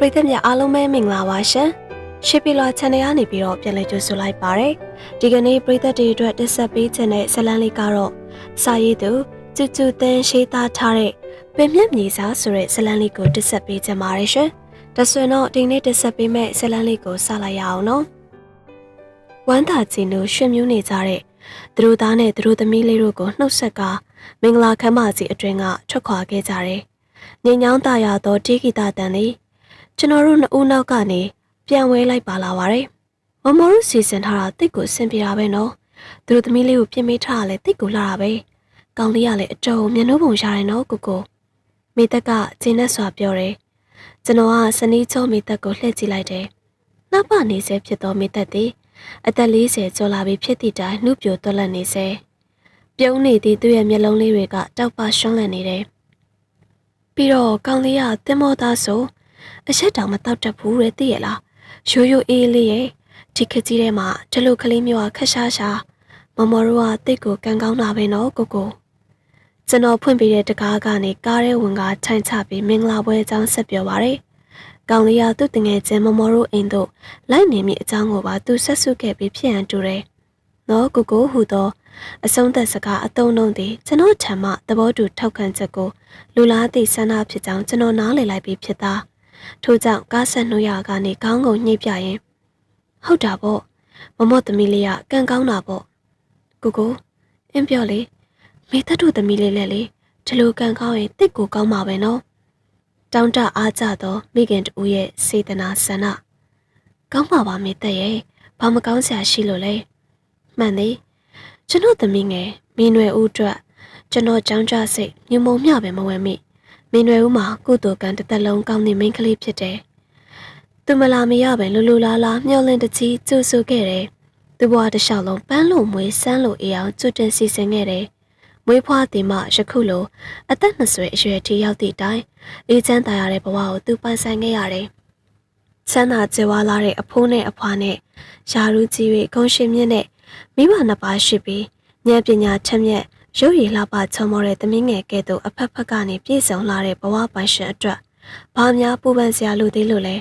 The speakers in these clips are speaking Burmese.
ပရိသတ်များအားလုံးပဲမင်္ဂလာပါရှင်ရှစ်ပီလာ channel ကနေပြီးတော့ပြန်လည်ကြိုဆိုလိုက်ပါရယ်ဒီကနေ့ပရိသတ်တွေအတွက်တက်ဆက်ပေးခြင်းတဲ့ဇတ်လန်းလေးကတော့စာရေးသူကျူကျူတန်းရှိသားထားတဲ့ပင်မြက်မြေစာဆိုတဲ့ဇတ်လန်းလေးကိုတက်ဆက်ပေးခြင်းပါတယ်ရှင်ဒါဆိုရင်တော့ဒီနေ့တက်ဆက်ပေးမဲ့ဇတ်လန်းလေးကိုစလိုက်ရအောင်နော်ဝမ်းသာခြင်းတို့ရွှင်မြူးနေကြတဲ့သူတို့သားနဲ့သူတို့သမီးလေးတို့ကိုနှုတ်ဆက်ကမင်္ဂလာခမ်းမကြီးအတွင်းကထွက်ခွာခဲ့ကြတယ်ငင်းညောင်းตาရသောတေဂီတာတန်လေး ကျွန်တော်တို့နှစ်ဦးနောက်ကနေပြန်ဝဲလိုက်ပါလာပါတယ်။မမောတို့စီစဉ်ထားတာတိတ်ကိုဆင်ပြေတာပဲနော်။သူတို့သမီးလေးကိုပြင်မေးထားတာလည်းတိတ်ကိုလာတာပဲ။ကောင်းလေးကလည်းအတော်မျက်နှာပုံရတယ်နော်ကိုကို။မိသက်ကကျင်းနဲ့စွာပြောတယ်။ကျွန်တော်ကစနီးချောမိသက်ကိုလှည့်ကြည့်လိုက်တယ်။နောက်ပနေစေဖြစ်သောမိသက်သည်အသက်40ကျော်လာပြီဖြစ်သည့်တိုင်နှုတ်ပြိုသွက်လက်နေစေ။ပြုံးနေသည့်သူ့ရဲ့မျက်လုံးလေးတွေကတောက်ပရှွန်းလန့်နေတယ်။ပြီးတော့ကောင်းလေးကတင်မောသားဆို အချက်တောင်မတောက်တတ်ဘူးတဲ့သိရလားရိုးရိုးအေးလေးရဲ့ဒီခကြီးထဲမှာဒီလိုကလေးမျိုးကခက်ရှားရှားမမော်တို့ကတိတ်ကိုကန်ကောင်းတာပဲနော်ကိုကိုကျွန်တော်ဖွင့်ပေးတဲ့တကားကနေကားရဲဝင်ကထိုင်ချပြီးမင်္ဂလာပွဲအကြောင်းဆက်ပြောပါရယ်ကောင်းလေးကသူ့တငယ်ချင်းမမော်တို့အိမ်တို့လိုက်နေမိအကြောင်းကိုပါသူဆက်စုခဲ့ပြီးဖြစ်ရန်တူတယ်နော်ကိုကိုဟူသောအဆုံးသက်စကားအတုံးလုံးသည်ကျွန်တော်ထံမှသဘောတူထောက်ခံချက်ကိုလူလားသည့်ဆန္ဒဖြစ်ကြောင်းကျွန်တော်နားလည်လိုက်ပြီးဖြစ်သား ထို့ကြောင့်ကားဆက်နှုတ်ရကနေခေါင်းကိုညှိပြရင်ဟုတ်တာပေါ့မမော့သမီးလေးကကံကောင်းတာပေါ့ကိုကိုအင်းပြောလေမေတ္တတို့သမီးလေးလည်းလေဒီလိုကံကောင်းရင်တိတ်ကိုကောင်းမှာပဲနော်တောင်းတအားကြသောမိခင်တူရဲ့စေတနာဆန္ဒကောင်းပါပါမေတ္တရဲ့ဘာမကောင်းစရာရှိလို့လဲမှန်သည်ကျွန်တော်သမီးငယ်မင်းွယ်ဦးအတွက်ကျွန်တော်ကြောင်းကြစိတ်ညမုံမျှပဲမဝဲမိ မင်းရွယ်ဦးမှာကုသိုလ်ကံတစ်သက်လုံးကောင်းနေမိန်းကလေးဖြစ်တယ်။သူမလာမရပဲလူလူလားလားမျောလင့်တကြီးကျူဆူခဲ့တယ်။သူဘဝတစ်လျှောက်လုံးပန်းလို့မွေးဆန်းလို့အေးအောင်ကျွတ်တင်စီစဉ်ခဲ့တယ်။မွေးဖွားတင်မှယခုလိုအသက်20အရွယ်ထိရောက်သည့်တိုင်အေးချမ်းသာရတဲ့ဘဝကိုသူပိုင်ဆိုင်ခဲ့ရတယ်။ချမ်းသာကြွယ်ဝလာတဲ့အဖိုးနဲ့အဖွားနဲ့ယာရူကြီး၍ဂုံရှင်မြင့်နဲ့မိဘနှစ်ပါးရှိပြီးဉာဏ်ပညာထက်မြက် ရုပ်ရည်လှပချုံမောတဲ့သမီးငယ်ကဲ့သို့အဖက်ဖက်ကနေပြည့်စုံလာတဲ့ဘဝပိုင်ရှင်အတွက်ဘာများပူပန်စရာလိုသေးလို့လဲ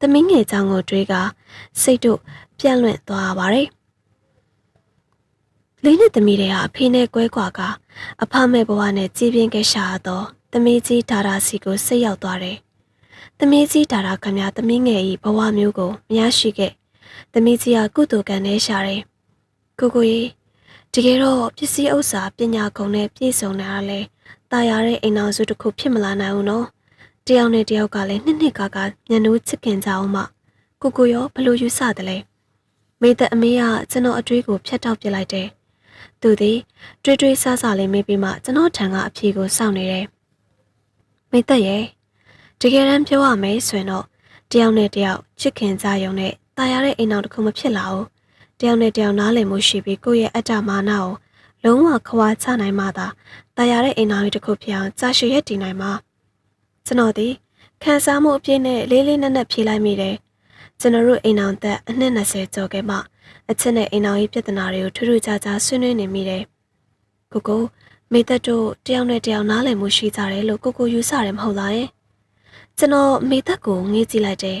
သမီးငယ်ချောင်းကိုတွေးကစိတ်တို့ပြန့်လွင့်သွားပါတယ်လေးနှစ်သမီးတွေဟာအဖေနဲ့ကွဲကွာကအဖမဲ့ဘဝနဲ့ကြည်ပြင်းခဲ့ရှာတော့သမီးကြီးဒါရာစီကိုစိတ်ရောက်သွားတယ်သမီးကြီးဒါရာခမရသမီးငယ်ဤဘဝမျိုးကိုမရရှိခဲ့သမီးကြီးကကုသိုလ်ကံနဲ့ရှာတယ်ကိုကိုကြီး တကယ်တော့ပစ္စည်းဥစ္စာပညာကုံနဲ့ပြည့်စုံနေတာလဲတာယာတဲ့အိမ်အောင်စုတစ်ခုဖြစ်မလာနိုင်ဘူးနော်တယောက်နဲ့တယောက်ကလည်းနှစ်နှစ်ကာကာညနိုးချစ်ခင်ကြအောင်မှကိုကိုရောဘလို့ယူဆတယ်လဲမိသက်အမေကကျွန်တော်အတွေးကိုဖျက်တောက်ပြလိုက်တယ်သူသည်တွေးတွေးဆဆလေးမေးပြီးမှကျွန်တော်ထံကအဖြေကိုစောင့်နေတယ်မိသက်ရဲ့တကယ်တမ်းပြောရမယ်ဆိုရင်တော့တယောက်နဲ့တယောက်ချစ်ခင်ကြရုံနဲ့တာယာတဲ့အိမ်အောင်တစ်ခုမဖြစ်လာဘူး တယောက်နဲ့တယောက်နားလည်မှုရှိပြီးကိုယ့်ရဲ့အတ္တမာနကိုလုံးဝခွာချနိုင်မှသာတာယာတဲ့အိမ်တော်ကြီးတစ်ခုဖြစ်အောင်ကြာရှည်ရည်တည်နိုင်မှာကျွန်တော်ဒီခံစားမှုအပြည့်နဲ့လေးလေးနက်နက်ဖြေလိုက်မိတယ်ကျွန်တော်တို့အိမ်တော်သက်အနှစ်20ကျော်ခဲ့မှအချက်နဲ့အိမ်တော်ကြီးပြဿနာတွေကိုထူးထူးခြားခြားဆွေးနွေးနေမိတယ်ကိုကိုမိသက်တို့တယောက်နဲ့တယောက်နားလည်မှုရှိကြတယ်လို့ကိုကိုယူဆတယ်မဟုတ်လားယကျွန်တော်မိသက်ကိုငေးကြည့်လိုက်တယ်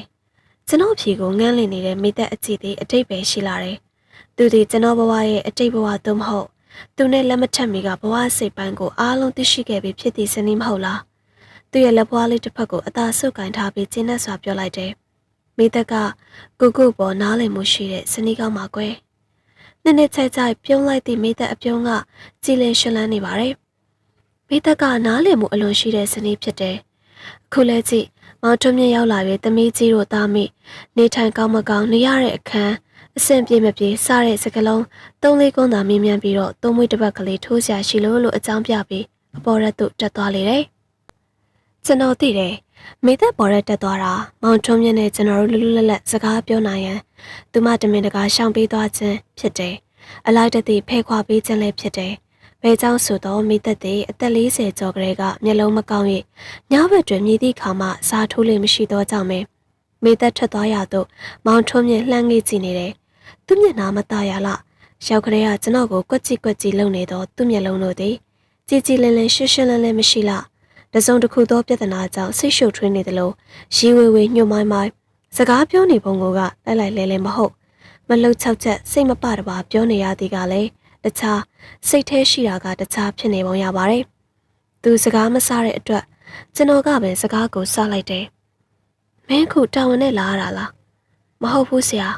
ကျွန်တော်ဖြေကိုငန်းလင်နေတဲ့မိသက်အကြည့်သေးအတိတ်ပဲရှိလာတယ်။ သူဒီကျွန်တော်ဘဝရဲ့အတိတ်ဘဝသို့မဟုတ်သူနဲ့လက်မထက်မီကဘဝစိတ်ပိုင်းကိုအားလုံးသိရှိခဲ့ပြီးဖြစ်သည်စနည်းမဟုတ်လား။သူရဲ့လက်ဘွားလေးတစ်ဖက်ကိုအသာဆုပ်ကင်ထားပြီးကျင်းနဲ့စွာပြောလိုက်တယ်။မိသက်ကကိုကိုပေါ်နားလည်မှုရှိတဲ့စနည်းကောင်းပါကွယ်။နှစ်နှစ်ချိုက်ချိုက်ပြုံးလိုက်သည့်မိသက်အပြုံးကကြည်လင်ရှင်လန်းနေပါတယ်။မိသက်ကနားလည်မှုအလွန်ရှိတဲ့စနည်းဖြစ်တယ်။အခုလဲကြည့်မောင်ထွန်းမြင့်ရောက်လာပြီးသမီးကြီးတို့သားမိနေထိုင်ကောင်းမကောင်းနေရတဲ့အခန်း အဆင်ပြေမပြေစတဲ့စကလုံးသုံးလေးကုန်းသာမြင်းမြန်းပြီးတော့သုံးမွေးတစ်ပတ်ကလေးထိုးရှာရှိလို့လို့အကြောင်းပြပြီးအပေါ်ရက်သို့တက်သွားလေတယ်။ကျွန်တော်သိတယ်မိသက်ပေါ်ရက်တက်သွားတာမောင်ထွန်းမြင့်နဲ့ကျွန်တော်တို့လွတ်လွတ်လပ်လပ်စကားပြောနိုင်ရန်သူမတမင်တကာရှောင်ပေးသွားခြင်းဖြစ်တယ်။အလိုက်တသိဖဲခွာပေးခြင်းလည်းဖြစ်တယ်။ဘဲเจ้าဆိုတော့မိသက်တဲ့အသက်40ကျော်ကလေးကမျက်လုံးမကောင်း၍ညဘက်တွင်မြည်သည့်ခါမှစားထိုးလို့မရှိတော့ကြောင့်ပဲမိသက်ထွက်သွားရတော့မောင်ထွန်းမြင့်လှမ်းငေးကြည့်နေတယ်။ သူ့မျက်နှာမตาရလားရောက်ကလေးကကျွန်တော်ကိုကွက်ကြည့်ကွက်ကြည့်လုံနေတော့သူ့မျက်လုံးတို့သည်ကြည်ကြည်လင်းလင်းရှင်းရှင်းလင်းလင်းမရှိလား တစုံတစ်ခုသောပြဿနာကြောင့်ဆိတ်ရှုပ်ထွေးနေသလိုရီဝေဝေညှို့မိုင်းမိုင်းစကားပြောနေပုံကလိုက်လိုက်လဲလဲမဟုတ်မလှုပ်ချောက်ချက်စိတ်မပတပါပြောနေရသည်ကလည်းတခြားစိတ်แท้ရှိတာကတခြားဖြစ်နေပုံရပါတယ်သူစကားမစားတဲ့အတွက်ကျွန်တော်ကပဲစကားကိုစလိုက်တယ်မင်းခုတာဝန်နဲ့လာရတာလားမဟုတ်ဘူးဆရာ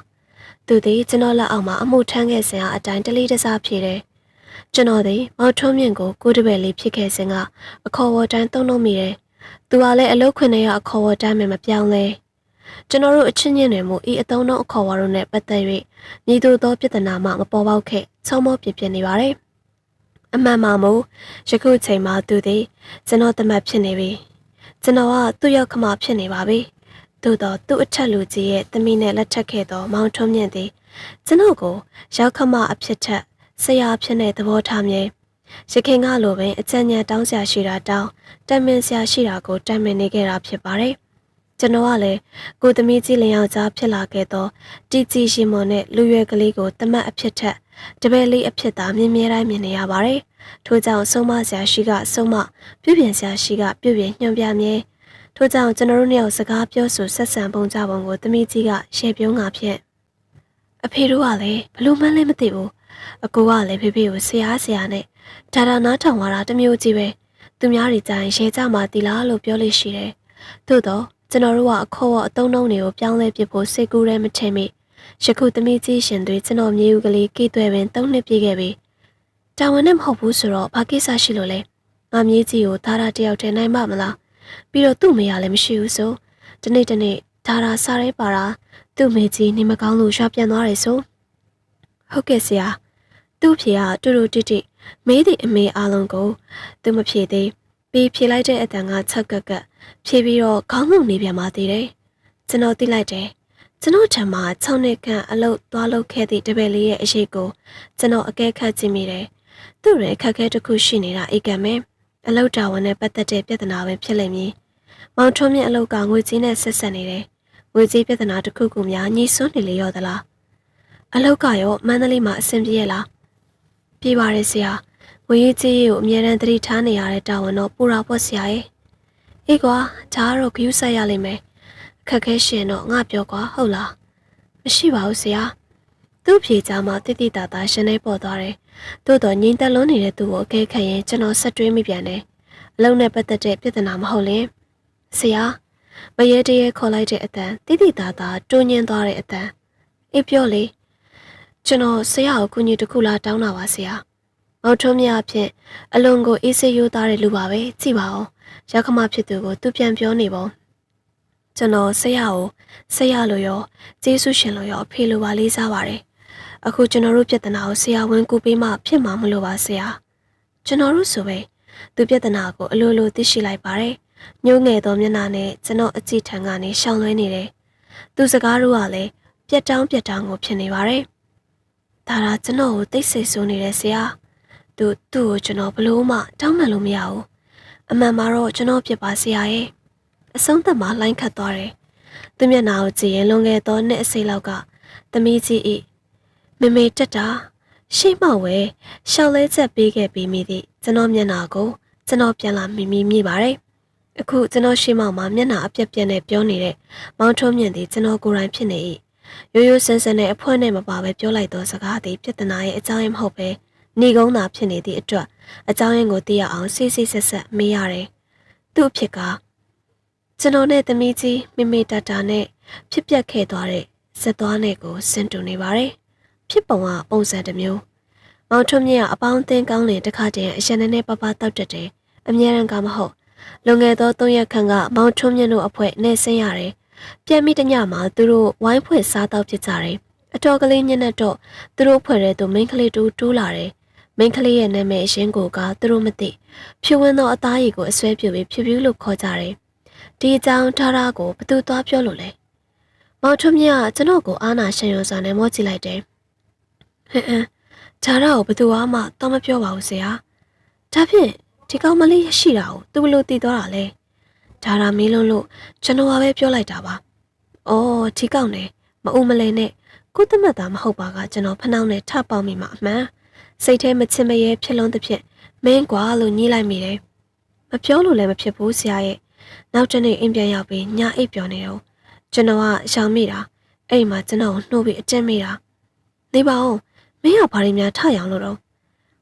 သူသည်ကျွန်တော်လက်အောက်မှာအမှုထမ်းခဲ့စဉ်အတိုင်းတလေးတစားဖြေတယ်ကျွန်တော်သည်မောက်ထုံးမြင့်ကိုကိုတပည့်လေးဖြစ်ခဲ့စဉ်ကအခေါ်ဝေါ်တန်းသုံးလုံးမိတယ်သူကလည်းအလုတ်ခွင်ထဲကအခေါ်ဝေါ်တန်းမှမပြောင်းလဲကျွန်တော်တို့အချင်းချင်းတွေမို့ဤအတုံးလုံးအခေါ်ဝါတို့နဲ့ပတ်သက်၍ညီတို့သောပြဿနာမှမပေါ်ပေါက်ခဲ့ချုံမောပြပြနေပါတယ်အမှန်မှမို့ယခုချိန်မှာသူသည်ကျွန်တော်တမတ်ဖြစ်နေပြီကျွန်တော်ကသူ့ရောက်ခမဖြစ်နေပါပြီ သို့တော့သူ့အထက်လူကြီးရဲ့တမီနဲ့လက်ထပ်ခဲ့သောမောင်ထုံးမြင့်သည်ကျွန်တော်ကိုရောက်ခမအဖြစ်ထက်ဆရာဖြစ်တဲ့သဘောထားမြဲရခင်ကလိုပင်အချမ်းညံတောင်းဆရာရှိတာတောင်းတမင်ဆရာရှိတာကိုတမင်နေခဲ့တာဖြစ်ပါတယ်ကျွန်တော်ကလည်းကိုသမီးကြီးလင်ယောက်ျားဖြစ်လာခဲ့သောတီကြီးရှင်မွန်နဲ့လူရွယ်ကလေးကိုတမတ်အဖြစ်ထက်တပည့်လေးအဖြစ်သာမြင်မြဲတိုင်းမြင်နေရပါတယ်ထို့ကြောင့်ဆုံးမဆရာရှိကဆုံးမပြုပြင်ဆရာရှိကပြုပြင်ညွှန်ပြမြဲ ထို့ကြောင့်ကျွန်တော်တို့နှစ်ယောက်စကားပြောဆိုဆက်ဆံပုံကြပုံကိုသမီးကြီးကရှေ့ပြုံးငါဖြင့်အဖေတို့ကလည်းဘလို့မှန်းလည်းမသိဘူးအကိုကလည်းဖေဖေကိုဆရာဆရာနဲ့ဒါဒါနားထောင်လာတာတစ်မျိုးကြီးပဲသူများတွေကြရင်ရဲကြမှာတီလားလို့ပြောလို့ရှိတယ်သို့တော့ကျွန်တော်တို့ကအခေါ်အတုံးလုံးတွေကိုပြောင်းလဲပစ်ဖို့စိတ်ကူးရဲမထင်မိယခုသမီးကြီးရှင်တွေကျွန်တော်မြေဦးကလေးကိသွဲပင်၃နှစ်ပြည့်ခဲ့ပြီတာဝန်နဲ့မဟုတ်ဘူးဆိုတော့ဘာကိစ္စရှိလို့လဲငါမြေးကြီးကိုဒါရာတယောက်တည်းနိုင်မှမလား ပြီးတော့သူ့မေရလည်းမရှိဘူးဆိုဒီနေ့တနေ့ဒါရာစားရဲပါတာသူ့မေကြီးနေမကောင်းလို့ရွာပြန်သွားတယ်ဆိုဟုတ်ကဲ့ဆရာသူ့ဖေကတူတူတိတိမေးသည့်အမေအားလုံးကိုသူမဖြေသေးပြီးဖြေလိုက်တဲ့အတန်ကချက်ကက်ကက်ဖြေပြီးတော့ခေါင်းငုံနေပြန်ပါသေးတယ်ကျွန်တော်သိလိုက်တယ်ကျွန်တော်ထံမှာ6နှစ်ခန့်အလုပ်သွားလုပ်ခဲ့သည့်တပည့်လေးရဲ့အရေးကိုကျွန်တော်အကဲခတ်ကြည့်မိတယ်သူ့ရဲ့အခက်အခဲတစ်ခုရှိနေတာအိတ်ကံပဲ အလုပ်တာဝန်နဲ့ပတ်သက်တဲ့ပြဿနာပဲဖြစ်လိမ့်မည်မောင်ထွန်းမြင့်အလုပ်ကငွေကြေးနဲ့ဆက်ဆက်နေတယ်ငွေကြေးပြဿနာတစ်ခုခုများညှိစွန်းနေလေရောသလားအလောက်ကရောမန္တလေးမှာအဆင်ပြေရဲ့လားပြေးပါရဲ့ဆရာငွေရေးကြေးရေးကိုအမြဲတမ်းသတိထားနေရတဲ့တာဝန်တော့ပူရာပေါ့ဆရာရဲ့အေးကွာဒါကတော့ဂယူးဆက်ရလိမ့်မယ်အခက်ခဲရှင်တော့ငါပြောကွာဟုတ်လားမရှိပါဘူးဆရာ သူ့ဖြေချာမှာတိတိတသာရှင်နေပေါ်သွားတယ်သို့တော့ငိမ့်သက်လွန်းနေတဲ့သူကိုအကဲခတ်ရင်ကျွန်တော်ဆက်တွေးမိပြန်တယ်အလုံးနဲ့ပတ်သက်တဲ့ပြဿနာမဟုတ်လင်ဆရာမရေတရေခေါ်လိုက်တဲ့အတန်တိတိတသာတူးညင်းသွားတဲ့အတန်အေးပြောလေကျွန်တော်ဆရာကိုကုညီတစ်ခုလာတောင်းတာပါဆရာမောင်ထုံးမြအဖြစ်အလွန်ကိုအေးဆေးရိုးသားတဲ့လူပါပဲကြည့်ပါဦးရောက်ခမဖြစ်သူကိုသူပြန်ပြောနေပုံကျွန်တော်ဆရာကိုဆရာလိုရောကျေးဇူးရှင်လိုရောအဖေလိုပါလေးစားပါတယ် အခုကျွန်တော်တို့ပြဿနာကိုဆရာဝန်ကူပေးမှဖြစ်မှာမလို့ပါဆရာကျွန်တော်တို့ဆိုပဲသူပြဿနာကိုအလိုလိုသိရှိလိုက်ပါတယ်ညှိုးငယ်သောမျက်နှာနဲ့ကျွန်တော်အကြည့်ထံကနေရှောင်လွှဲနေတယ်သူစကားတို့ကလည်းပြက်တောင်းပြက်တောင်းကိုဖြစ်နေပါတယ်ဒါကကျွန်တော်ကိုသိစိတ်ဆိုးနေတဲ့ဆရာသူသူ့ကိုကျွန်တော်ဘလို့မှတောင်းမှန်လို့မရဘူးအမှန်မှာတော့ကျွန်တော်ဖြစ်ပါဆရာရဲ့အဆုံးသက်မှာလိုင်းခတ်သွားတယ်သူမျက်နှာကိုကြည့်ရင်လွန်ခဲ့သောနှစ်အစိလောက်ကသမီးကြီးဤ မမေတက်တာရှိမှဝဲရှောက်လဲချက်ပေးခဲ့ပြီးမိသည့်ကျွန်တော်မျက်နှာကိုကျွန်တော်ပြန်လာမိမိမိပါတယ်အခုကျွန်တော်ရှိမှမှာမျက်နှာအပြက်ပြက်နဲ့ပြောနေတဲ့မောင်ထုံးမြင့်သည်ကျွန်တော်ကိုယ်တိုင်ဖြစ်နေ၏ရိုးရိုးစင်စင်နဲ့အဖွဲနဲ့မပါပဲပြောလိုက်သောစကားသည်ပြဿနာရဲ့အကြောင်းရင်းမဟုတ်ပဲနေကုန်းသာဖြစ်နေသည့်အတွက်အကြောင်းရင်းကိုသိရအောင်စိစိဆက်ဆက်မေးရတယ်။သူ့အဖြစ်ကကျွန်တော်နဲ့သမီးကြီးမိမိတတာနဲ့ဖြစ်ပျက်ခဲ့သွားတဲ့ဇက်သွားနဲ့ကိုစင်တူနေပါတယ်။ ဖြစ်ပုံကပုံစံတစ်မျိုး။မောင်ထွန်းမြင့်ကအပေါင်းအသင်းကောင်းလင်တစ်ခါတည်းအရင်နဲ့ပပတောက်တက်တယ်။အမြဲတမ်းကမဟုတ်လွန်ခဲ့သော၃ရက်ခန့်ကမောင်ထွန်းမြင့်တို့အဖွဲ့နဲ့ဆင်းရတယ်။ပြန်ပြီးတညမှာသူတို့ဝိုင်းဖွဲ့စားတော့ဖြစ်ကြတယ်။အတော်ကလေးညနေတော့သူတို့ဖွဲ့တဲ့သူမိန်းကလေးတူတူးလာတယ်။မိန်းကလေးရဲ့နာမည်အရင်ကိုကသူတို့မသိဖြူဝင်းသောအသားရည်ကိုအစွဲပြူပြီးဖြူဖြူလို့ခေါ်ကြတယ်။ဒီအကြောင်းထားတာကိုဘသူသွားပြောလို့လဲ။မောင်ထွန်းမြတ်ကကျွန်တော်ကိုအာနာရှင်ရုံစွာနဲ့မောကြည့်လိုက်တယ်။ ဟဲ့ဟဲ့ဂျာရာကိုဘသူမှတော့မပြောပါဘူးဆရာ။ဒါဖြင့်ဒီကောင်မလေးရရှိတာကိုသူဘလို့တည်သွားတာလဲ။ဂျာရာမင်းလုံးလို့ကျွန်တော်ကပဲပြောလိုက်တာပါ။အော်ဒီကောင်နဲ့မအူမလဲနဲ့ကိုသမတ်သားမဟုတ်ပါကကျွန်တော်ဖနှောင်းနဲ့ထပေါင်းမိမှာအမှန်။စိတ်ထဲမချင်မရဲဖြစ်လုံးသဖြင့်မင်းကွာလို့ညှိလိုက်မိတယ်မပြောလို့လည်းမဖြစ်ဘူးဆရာရဲ့နောက်တစ်နေ့အိမ်ပြန်ရောက်ပြီးညအိပ်ပျော်နေတော့ကျွန်တော်ကရှောင်မိတာအဲ့ဒီမှာကျွန်တော်ကိုနှိုးပြီးအကျင့်မိတာနေပါဦး မင်းကဘာတွေများထရအောင်လို့တော့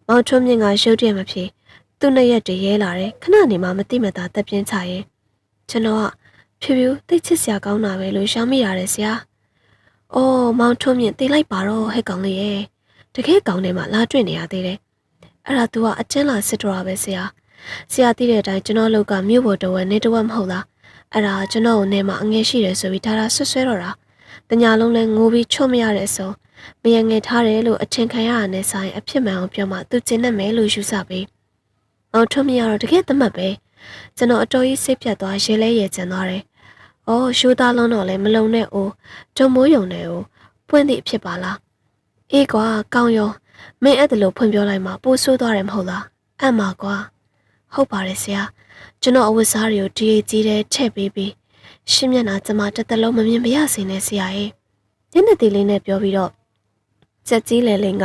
မောင်ထွန်းမြင့်ကရုတ်တရက်မဖြစ်သူ့နှစ်ရက်တည်းရဲလာတယ်ခဏနေမှမတိမတာတက်ပြင်းချရဲ့ကျွန်တော်ကဖြူဖြူတိတ်ချစ်စရာကောင်းတာပဲလို့ရှောင်မိရတယ်ဆရာ။အော်မောင်ထွန်းမြင့်တိလိုက်ပါတော့ဟဲ့ကောင်လေးရဲ့တကယ်ကောင်းတယ်မှလာတွေ့နေရသေးတယ်။အဲ့ဒါ तू ကအကျဉ်းလာစစ်တော့ပဲဆရာ။ဆရာသိတဲ့အတိုင်းကျွန်တော်လောက်ကမြို့ပေါ်တော်ဝဲနေတော့မဟုတ်လား။အဲ့ဒါကျွန်တော်ကိုနေမှာအငယ်ရှိတယ်ဆိုပြီးဒါသာဆွဆွဲတော့တာ။ တညာလုံးလဲငိုပြီးချွတ်မရတဲ့ဆိုမရငယ်ထားတယ်လို့အထင်ခံရတာနဲ့ဆိုင်အဖြစ်မှန်အောင်ပြောမှသူကျင်းနေမယ်လို့ယူဆပြီး။အောင်ထွန်းမြရတော့တကယ်သမတ်ပဲ။ကျွန်တော်အတော်ကြီးစိတ်ပြတ်သွားရဲလဲရဲကျန်သွားတယ်။အော်ရှိုးသားလုံးတော့လဲမလုံနဲ့အိုးတုံမိုးယုံနဲ့အိုးပွင့်သည့်အဖြစ်ပါလား။အေးကွာကောင်းရောမင်းအဲ့ဒါလို့ဖွင့်ပြောလိုက်မှပိုးဆိုးသွားတယ်မဟုတ်လား။အံ့ပါကွာ။ဟုတ်ပါတယ်ဆရာ။ကျွန်တော်အဝတ်စားတွေကိုဒီကြီးတဲ့ထည့်ပေးပြီး ရှင်းမျက်နှာကျမတစ်သက်လုံးမမြင်မရစေနဲ့ဆရာရဲ့။ညနေတီလေးနဲ့ပြောပြီးတော့ကြက်ကြီးလေလင်က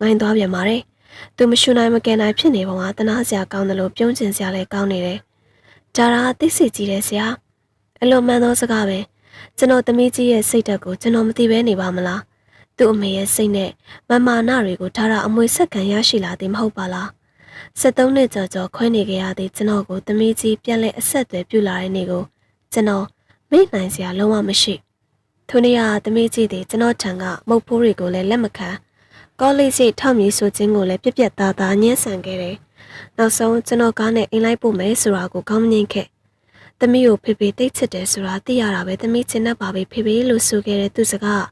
ငိုင်းသွားပြန်ပါတယ်။သူမရှူနိုင်မကယ်နိုင်ဖြစ်နေပုံကတနာစရာကောင်းတယ်လို့ပြုံးကျင်စရာလည်းကောင်းနေတယ်။ဒါရာသိစိတ်ကြီးတယ်ဆရာ။အလိုမှန်သောစကားပဲ။ကျွန်တော်သမီးကြီးရဲ့စိတ်ဓာတ်ကိုကျွန်တော်မသိဘဲနေပါမလား။သူ့အမေရဲ့စိတ်နဲ့မမာနတွေကိုဒါရာအမွေဆက်ခံရရှိလာသည်မဟုတ်ပါလား။73နှစ်ကျော်ကျော်ခွဲနေကြရသည့်ကျွန်တော်ကိုသမီးကြီးပြန်လဲအဆက်အသွယ်ပြုလာတဲ့နေ့ကိုကျွန်တော် မေ့နိုင်စရာလုံးဝမရှိ။ထိုနေ့ကသမီးကြီးသည်ကျွန်တော်ထံကမုတ်ဖိုးတွေကိုလည်းလက်မခံကောလိပ်ရှိထောက်မြည်ဆိုခြင်းကိုလည်းပြက်ပြက်သားသားညှင်းဆန်ခဲ့တယ်။နောက်ဆုံးကျွန်တော်ကားနဲ့အိမ်လိုက်ပို့မယ်ဆိုတာကိုကောင်းမငင်ခဲ့။သမီးကိုဖေဖေတိတ်ချစ်တယ်ဆိုတာသိရတာပဲသမီးချင်တတ်ပါပဲဖေဖေလို့ဆိုခဲ့တဲ့သူစကား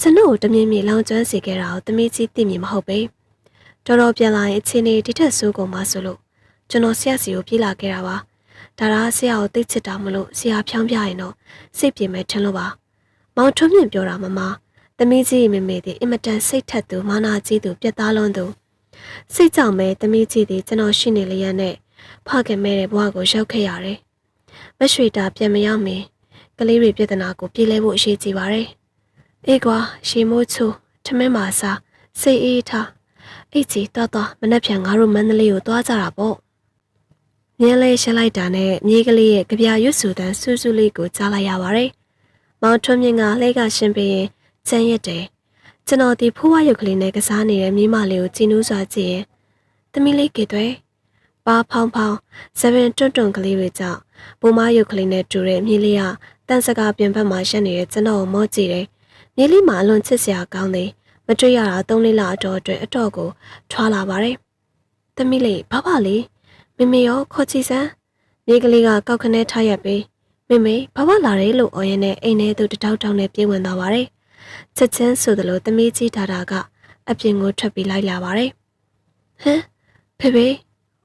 ကျွန်တော်ကိုတမြင်မြင်လောင်ကျွမ်းစေခဲ့တာကိုသမီးကြီးသိမြင်မဟုတ်ပဲ။တော်တော်ပြန်လာရင်အချင်းနေဒီထက်ဆိုးကုန်ပါဆိုလို့ကျွန်တော်ဆရာစီကိုပြေးလာခဲ့တာပါ။ ဒါလားဆရာကိုတိတ်ချစ်တာမလို့ဆရာဖြောင်းပြရင်တော့စိတ်ပြေမဲ့ထင်လို့ပါ။မောင်ထွန်းမြင့်ပြောတာမမ။သမီးကြီးမေမေသည်အင်မတန်စိတ်ထက်သူမာနာကြီးသူပြတ်သားလွန်းသူစိတ်ကြောင့်ပဲသမီးကြီးသည်ကျွန်တော်ရှိနေလျက်နဲ့ဖခင်မဲတဲ့ဘဝကိုရောက်ခဲ့ရတယ်။မရွှေတာပြန်မရောက်မီကလေးတွေပြဿနာကိုပြေးလဲဖို့အရေးကြီးပါတယ်။အေးကွာရှီမိုးချိုထမင်းမာစားစိတ်အေးထားအိတ်ကြီးတော်တော်မနှက်ဖြန်ငါတို့မန္တလေးကိုသွားကြတာပေါ့။ မြင်းလေးရှက်လိုက်တာနဲ့မြေးကလေးရဲ့ကြပြရွတ်ဆူတန်းစူးစူးလေးကိုကြားလိုက်ရပါတယ်။မောင်ထွန်းမြင့်ကလှဲကရှင်ပေးရင်ချမ်းရက်တယ်။ကျွန်တော်ဒီဖိုးဝါရုပ်ကလေးနဲ့ကစားနေတဲ့မိမလေးကိုကြည်နူးစွာကြည့်ရင်သမီးလေးကေသွဲပါဖောင်းဖောင်းဇဗင်တွန့်တွန့်ကလေးတွေကြောင့်ဘိုးမရုပ်ကလေးနဲ့တူတဲ့မြေးလေးကတန်စကားပြင်ဘက်မှာရှက်နေတဲ့ကျွန်တော်ကိုမော့ကြည့်တယ်။မြေးလေးမှာအလွန်ချစ်စရာကောင်းတယ်။မတွေ့ရတာ၃လေးလအတော်အတွင်းအတော့ကိုထွာလာပါတယ်။သမီးလေးဘာပါလေး မမေရောခေါ်ချီစမ်းမြေးကလေးကကောက်ခနဲထားရက်ပြီးမေမေဘာဝလာတယ်လို့အော်ရင်နဲ့အိမ်ထဲသူတတောက်တောက်နဲ့ပြေးဝင်သွားပါတယ်။ချက်ချင်းဆိုသလိုသမီးကြီးဒါတာကအပြင်ကိုထွက်ပြီးလိုက်လာပါတယ်။ဟမ်ဖေဖေ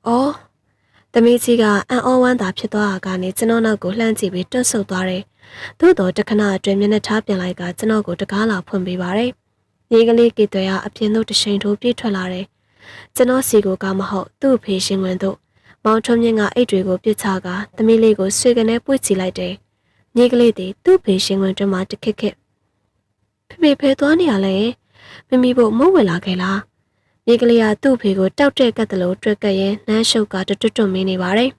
အော်သမီးကြီးကအံ့ဩဝမ်းသာဖြစ်သွားတာကနေကျွန်တော်နောက်ကိုလှမ်းကြည့်ပြီးတွန့်ဆုတ်သွားတယ်။သို့တော်တခဏအတွင်းမျက်နှာထားပြန်လိုက်ကကျွန်တော်ကိုတကားလာဖွင့်ပေးပါတယ်။ညီကလေးကေသွဲကအပြင်သို့တရှိန်ထိုးပြေးထွက်လာတယ်။ကျွန်တော်စီကိုကမဟုတ်သူ့ဖေရှင်ဝင်တို့ မောင်ထွန်းမြင့်ကအိတ်တွေကိုပြစ်ချကသမီးလေးကိုဆွေကနေပွေ့ချလိုက်တယ်။ညီကလေးသည်သူ့ဖေရှင်ဝင်တွင်မှတခက်ခက်ဖေဖေဖဲသွားနေရလဲမမီဖို့မုတ်ဝင်လာခဲ့လားညီကလေးကသူ့ဖေကိုတောက်တဲ့ကတ်တလို့တွက်ကရင်နန်းရှုပ်ကတွတ်တွတ်မင်းနေပါတယ်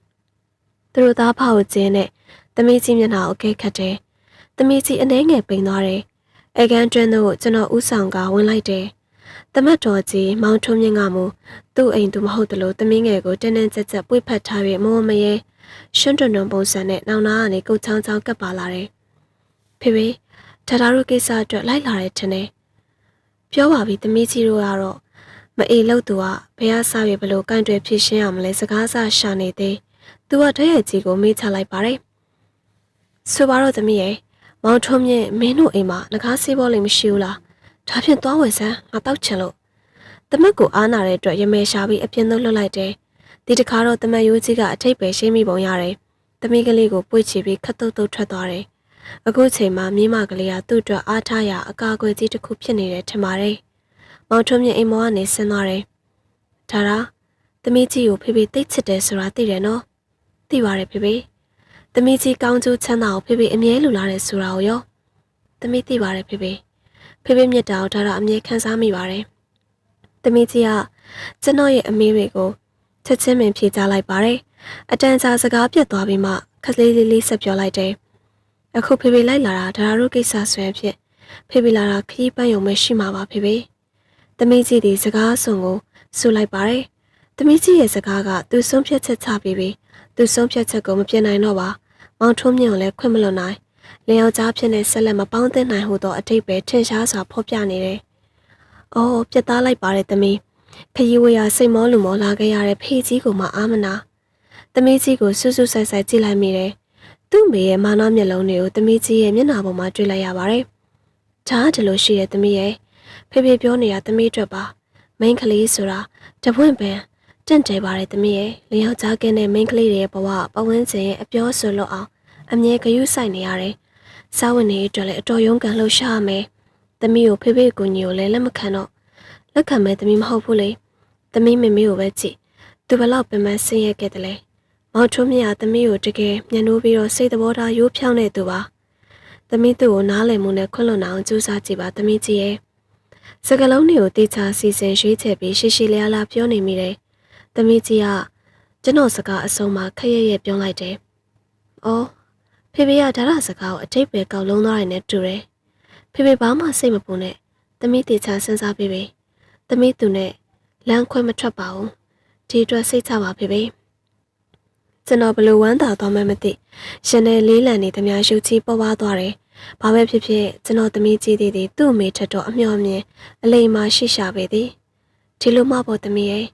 ။သူတို့သားဖောက်ကျင်းနဲ့သမီးကြီးမျက်နှာကိုကဲခတ်တယ်။သမီးကြီးအနှဲငယ်ပိန်သွားတယ်။အဲကန်တွန်းတို့ကျွန်တော်ဥဆောင်ကဝင်လိုက်တယ်။ တမတ်တော်ကြီးမောင်ထုံးမြင့်ကမူသူ့အိမ်သူမဟုတ်တယ်လို့သမီးငယ်ကိုတင်းတင်းကြပ်ကြပ်ပွေ့ဖက်ထားပြီးမဝမရဲရှွန်းတွန်တွန်ပုံစံနဲ့နောင်နာကနေကုတ်ချောင်းချောင်းကပ်ပါလာတယ်။ဖေဖေဒါဒါတို့ကိစ္စအတွက်လိုက်လာတယ်ထင်တယ်။ပြောပါပြီသမီးကြီးတို့ကတော့မအေလို့သူကဘယ်ဟာစားရဘလို့ကန့်တွယ်ဖြစ်ရှင်းအောင်မလဲစကားစားရှာနေသေး။သူကတရက်ကြီးကိုမေးချလိုက်ပါတယ်။ဆိုပါတော့သမီးရဲ့မောင်ထုံးမြင့်မင်းတို့အိမ်မှာငကားဆေးဘောလေးမရှိဘူးလား။ ဒါဖြင့်သွားဝယ်စမ်းငါတောက်ချင်လို့တမက်ကိုအားနာတဲ့အတွက်ရမဲရှာပြီးအပြင်သို့လွတ်လိုက်တယ်။ဒီတခါတော့တမက်ရိုးကြီးကအထိတ်ပဲရှင်းမိပုံရတယ်။သမီးကလေးကိုပွေ့ချပြီးခတ်တုတ်တုတ်ထွက်သွားတယ်။အခုချိန်မှာမိမကလေးကသူ့အတွက်အားထားရအကာအကွယ်ကြီးတစ်ခုဖြစ်နေတယ်ထင်ပါတယ်။မောင်ထုံးမြင့်အိမ်မောကနေဆင်းသွားတယ်။ဒါလားသမီးကြီးကိုဖေဖေသိတ်ချစ်တယ်ဆိုတာသိတယ်နော်။သိပါတယ်ဖေဖေ။သမီးကြီးကောင်းကျိုးချမ်းသာကိုဖေဖေအမြဲလိုလားတယ်ဆိုတာကိုရော။သမီးသိပါတယ်ဖေဖေ။ ဖေဖေမြတ်တာကိုဒါတော့အမြဲခံစားမိပါတယ်။သမီးကြီးကကျွန်တော်ရဲ့အမေတွေကိုချက်ချင်းပင်ဖြေချလိုက်ပါတယ်အတန်ကြာစကားပြတ်သွားပြီးမှခက်လေးလေးလေးဆက်ပြောလိုက်တယ်။အခုဖေဖေလိုက်လာတာဒါတို့ကိစ္စဆွဲဖြစ်ဖေဖေလာတာခရီးပန်းယုံမဲ့ရှိမှာပါဖေဖေ။သမီးကြီးဒီစကားဆုံကိုဆူလိုက်ပါတယ်။သမီးကြီးရဲ့စကားကသူဆုံးဖြတ်ချက်ချပြီးပြီ။သူဆုံးဖြတ်ချက်ကိုမပြတ်နိုင်တော့ပါ။မောင်ထုံးမြင့်ကိုလည်းခွင့်မလွတ်နိုင်။ လင်ယောက်ျားဖြစ်တဲ့ဆက်လက်မပေါင်းသင်းနိုင်ဟုသောအထိတ်ပဲထင်ရှားစွာဖော်ပြနေတယ်။အော်ပြတ်သားလိုက်ပါတယ်သမီး။ခရီးဝေးရစိတ်မောလူမောလာခဲ့ရတဲ့ဖေကြီးကိုမှအာမနာ။သမီးကြီးကိုစွတ်စွတ်ဆိုင်ဆိုင်ကြည့်လိုက်မိတယ်။သူ့မေရဲ့မာနမျက်လုံးတွေကိုသမီးကြီးရဲ့မျက်နှာပေါ်မှာတွေ့လိုက်ရပါတယ်။ဒါကဒီလိုရှိရဲ့သမီးရဲ့ဖေဖေပြောနေတာသမီးအတွက်ပါ။မိန်းကလေးဆိုတာတပွင့်ပင်တင့်တယ်ပါတယ်သမီးရဲ့လျောက်ကြားကင်းတဲ့မိန်းကလေးတွေရဲ့ဘဝပဝန်းကျင်ရဲ့အပြောဆိုလို့အောင်အမြဲဂရုစိုက်နေရတယ်။ စားဝင်နေအတွက်လည်းအတော်ရုန်းကန်လှုပ်ရှားရမယ်။သမီးကိုဖေဖေကိုညီကိုလည်းလက်မခံတော့လက်ခံမဲ့သမီးမဟုတ်ဘူးလေ။သမီးမေမေကိုပဲကြည့်။သူဘလောက်ပင်ပန်းဆင်းရဲခဲ့တယ်လဲ။မောင်ထွန်းမြတ်သမီးကိုတကယ်ညှဉ်းနှိုးပြီးတော့စိတ်သဘောထားရိုးဖြောင်းနေသူပါ။သမီးသူ့ကိုနားလည်မှုနဲ့ခွင့်လွှတ်နိုင်အောင်ကြိုးစားကြည့်ပါသမီးကြီးရဲ့။စကလုံးတွေကိုတေချာစီစဉ်ရွေးချယ်ပြီးရှိရှိလျားလျားပြောနေမိတယ်။သမီးကြီးကကျွန်တော်စကားအဆုံးမှာခက်ရရဲ့ပြောလိုက်တယ်။အော် ဖေဖေကဒါရစကားကိုအထိတ်ပဲကောက်လုံးသွားတယ်နဲ့တူတယ်။ဖေဖေဘာမှစိတ်မပူနဲ့။သမီးတေချာစဉ်းစားပြီးပြီ။သမီးသူနဲ့လမ်းခွဲမထွက်ပါဘူး။ဒီအတွက်စိတ်ချပါဖေဖေ။ကျွန်တော်ဘလို့ဝမ်းသာသွားမှမသိ။ရှင်နဲ့လေးလံနေသမျှရှုပ်ချီပေါ်ပါသွားတယ်။ဘာပဲဖြစ်ဖြစ်ကျွန်တော်သမီးကြီးသေးသေးသူ့အမေထက်တော့အမျှော်မြင်အလိမ္မာရှိရှာပေသည်။ဒီလိုမှပေါ်သမီးရဲ့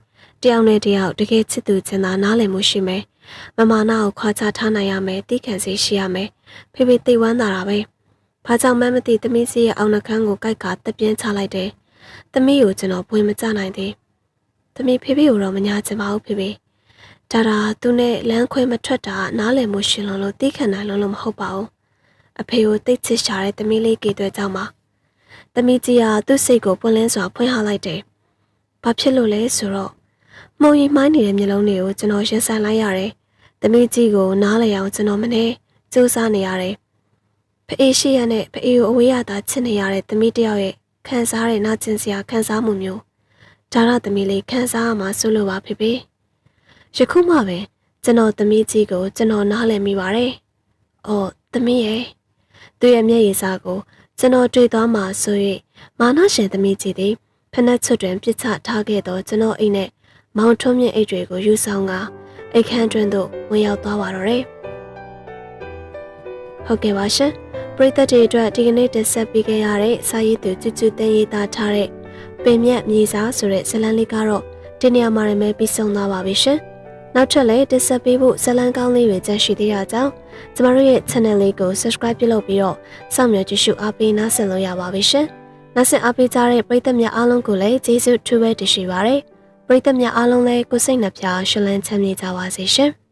တယောက်နဲ့တယောက်တကယ်ချစ်သူချင်သာနားလည်မှုရှိမယ်။ မမနာကိုခွာချထားနိုင်ရမယ်တိခံစေရှိရမယ်။ဖေဖေသိဝမ်းသာတာပဲ။ဘာကြောင့်မှမသိသမီးစီရဲ့အောင်နှခမ်းကိုကြိုက်ကတက်ပြင်းချလိုက်တယ်။သမီးကိုကျွန်တော်ဘွေမကြနိုင်သေး။သမီးဖေဖေကိုတော့မညာချင်ပါဘူးဖေဖေ။ဒါဒါသူနဲ့လမ်းခွဲမထွက်တာနားလည်မှုရှင်လုံးလို့တိခံနိုင်လုံးလို့မဟုတ်ပါဘူး။အဖေကိုတိတ်ချစ်ရှာတဲ့သမီးလေးကေတွေ့ကြောင်းပါ။သမီးကြီးကသူ့စိတ်ကိုပွင့်လင်းစွာဖွင့်ဟလိုက်တယ်။ဘာဖြစ်လို့လဲဆိုတော့မှုံရီမိုင်းနေတဲ့မျက်လုံးတွေကိုကျွန်တော်ရင်ဆိုင်လိုက်ရတယ်။ သမီးကြီးကိုနားလည်အောင်ကျွန်တော်မနေစူးစမ်းနေရတယ်။ဖအေးရှိရနဲ့ဖအေးကိုအဝေးရတာချစ်နေရတဲ့သမီးတယောက်ရဲ့ခံစားတဲ့နာကျင်စရာခံစားမှုမျိုးဒါရသမီးလေးခံစားရမှာဆိုလိုပါဖေဖေ။ယခုမှပဲကျွန်တော်သမီးကြီးကိုကျွန်တော်နားလည်မိပါတယ်။အော်သမီးရဲ့သူ့ရဲ့မျက်ရည်စားကိုကျွန်တော်တွေ့သွားမှဆို၍မာနရှင်သမီးကြီးသည်ဖက်နှက်ချွတ်တွင်ပြစ်ချထားခဲ့သောကျွန်တော်အိမ်နဲ့မောင်ထုံးမြင့်အိတ်တွေကိုယူဆောင်က အိတ်ခမ်းတွင်သို့ဝင်ရောက်သွားပါတော့တယ်။ဟုတ်ကဲ့ပါရှင်။ပရိသတ်တွေအတွက်ဒီကနေ့တက်ဆက်ပေးခဲ့ရတဲ့စာရေးသူကျွတ်ကျွတ်တင်ရေးသားထားတဲ့ပင်မြတ်မြေစာဆိုတဲ့ဇလံလေးကတော့ဒီနေရာမှာရမယ်ပြီးဆုံးသွားပါပြီရှင်။နောက်ထပ်လည်းတက်ဆက်ပေးဖို့ဇလံကောင်းလေးတွေကြန့်ရှိသေးတာကြောင့်ကျမတို့ရဲ့ channel လေးကို subscribe ပြုလုပ်ပြီးတော့စောင့်မျှော်ကြည့်ရှုအားပေးနားဆင်လို့ရပါပြီရှင်။နောက်ဆက်အားပေးကြတဲ့ပရိသတ်များအားလုံးကိုလည်းကျေးဇူးထူးပဲတင်ရှိပါရစေ။ ပရိသတ်များအားလုံးလည်းကိုယ်စိတ်နှပြရှလန်းချမ်းမြေကြပါစေရှင်။